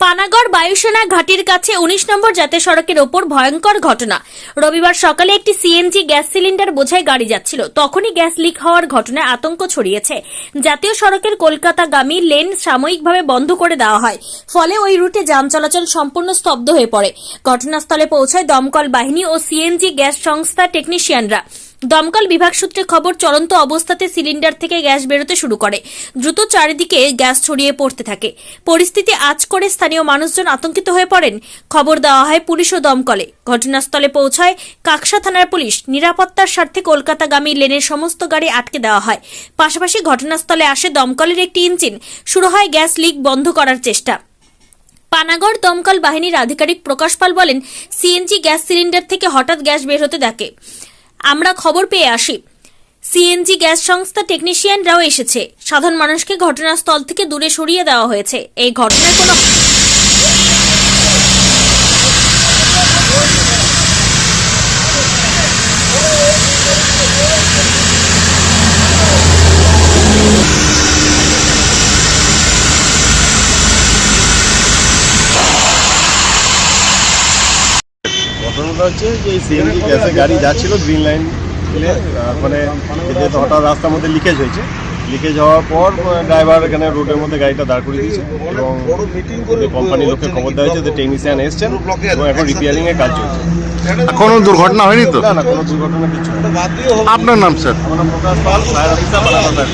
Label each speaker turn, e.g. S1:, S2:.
S1: পানাগড় বায়ুসেনা ঘাটির কাছে উনিশ নম্বর জাতীয় সড়কের ওপর ভয়ঙ্কর ঘটনা। রবিবার সকালে একটি সিএনজি গ্যাস সিলিন্ডার বোঝায় গাড়ি যাচ্ছিল। তখনই গ্যাস লিক হওয়ার ঘটনায় আতঙ্ক ছড়িয়েছে। জাতীয় সড়কের কলকাতাগামী লেন সাময়িকভাবে বন্ধ করে দেওয়া হয়। ফলে ওই রুটে যান চলাচল সম্পূর্ণ স্তব্ধ হয়ে পড়ে। ঘটনাস্থলে পৌঁছায় দমকল বাহিনী ও সিএনজি গ্যাস সংস্থা টেকনিশিয়ানরা। দমকল বিভাগ সূত্রে খবর, চলন্ত অবস্থাতে সিলিন্ডার থেকে গ্যাস বেরোতে শুরু করে। দ্রুত চারিদিকে গ্যাস ছড়িয়ে পড়তে থাকে। পরিস্থিতি আজ করে স্থানীয় মানুষজন আতঙ্কিত হয়ে পড়েন। খবর দেওয়া হয় পুলিশ ও দমকলে। ঘটনাস্থলে পৌঁছায় কাকসা থানার পুলিশ। নিরাপত্তার স্বার্থে কলকাতাগামী লেনের সমস্ত গাড়ি আটকে দেওয়া হয়। পাশাপাশি ঘটনাস্থলে আসে দমকলের একটি ইঞ্জিন। শুরু হয় গ্যাস লিক বন্ধ করার চেষ্টা। পানাগড় দমকল বাহিনীর আধিকারিক প্রকাশ পাল বলেন, সিএনজি গ্যাস সিলিন্ডার থেকে হঠাৎ গ্যাস বের হতে দেখে। আমরা খবর পেয়ে আসি। সিএনজি গ্যাস সংস্থা টেকনিশিয়ানরাও এসেছে। সাধারণ মানুষকে ঘটনাস্থল থেকে দূরে সরিয়ে দেওয়া হয়েছে। এই ঘটনায় কোনো
S2: ঘটনাটা হচ্ছে যে সিএনজি গ্যাসের গাড়ি যাচ্ছিল গ্রিন লাইন মানে যেহেতু হঠাৎ রাস্তার মধ্যে লিকেজ হয়েছে। লিকেজ হওয়ার পর ড্রাইভার এখানে রোডের মধ্যে গাড়িটা দাঁড় করিয়ে দিয়েছে এবং কোম্পানির লোককে খবর দেওয়া হয়েছে যে টেকনিশিয়ান এসছেন এবং এখন রিপেয়ারিং এর কাজ চলছে।
S3: কোনো দুর্ঘটনা হয়নি তো?
S2: না না কোনো দুর্ঘটনা কিছু
S3: আপনার নাম স্যার?
S2: আমার নাম প্রকাশ পাল পালাকাটা